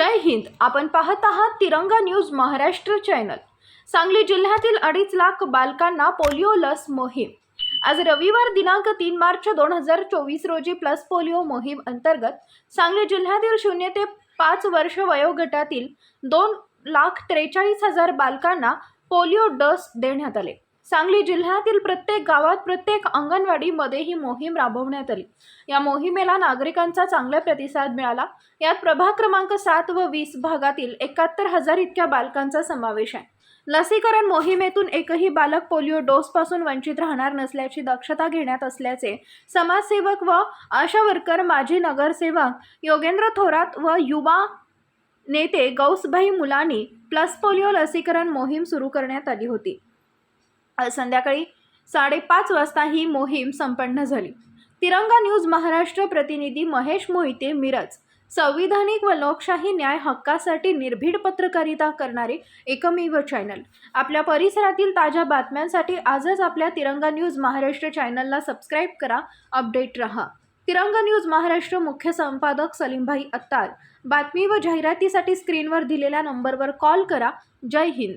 जय हिंद. आपण पाहत आहात तिरंगा न्यूज महाराष्ट्र चॅनल. सांगली जिल्ह्यातील अडीच लाख बालकांना पोलिओ लस मोहीम. आज रविवार दिनांक तीन मार्च दोन हजार चोवीस रोजी प्लस पोलिओ मोहीम अंतर्गत सांगली जिल्ह्यातील शून्य ते पाच वर्ष वयोगटातील दोन लाख त्रेचाळीस हजार बालकांना पोलिओ डस देण्यात आले. सांगली जिल्ह्यातील प्रत्येक गावात प्रत्येक अंगणवाडीमध्ये ही मोहीम राबवण्यात आली. या मोहिमेला नागरिकांचा चांगला प्रतिसाद मिळाला. यात प्रभाग क्रमांक सात व वीस भागातील एकाहत्तर हजार इतक्या बालकांचा समावेश आहे. लसीकरण मोहिमेतून एकही बालक पोलिओ डोसपासून वंचित राहणार नसल्याची दक्षता घेण्यात असल्याचे समाजसेवक व आशा वर्कर माजी नगरसेवक योगेंद्र थोरात व युवा नेते गौसभाई मुलानी प्लस पोलिओ लसीकरण मोहीम सुरू करण्यात आली होती. संध्याकाळी साडेपाच वाजता ही मोहीम संपन्न झाली. तिरंगा न्यूज महाराष्ट्र प्रतिनिधी महेश मोहिते मिरज. संविधानिक व लोकशाही न्याय हक्कासाठी निर्भीड पत्रकारिता करणारे एकमेव चॅनल आपल्या परिसरातील ताज्या बातम्यांसाठी आजच आपल्या तिरंगा न्यूज महाराष्ट्र चॅनलला सबस्क्राईब करा अपडेट रहा. तिरंगा न्यूज महाराष्ट्र मुख्य संपादक सलीमभाई अत्तार. बातमी व जाहिरातीसाठी स्क्रीनवर दिलेल्या नंबरवर कॉल करा. जय हिंद.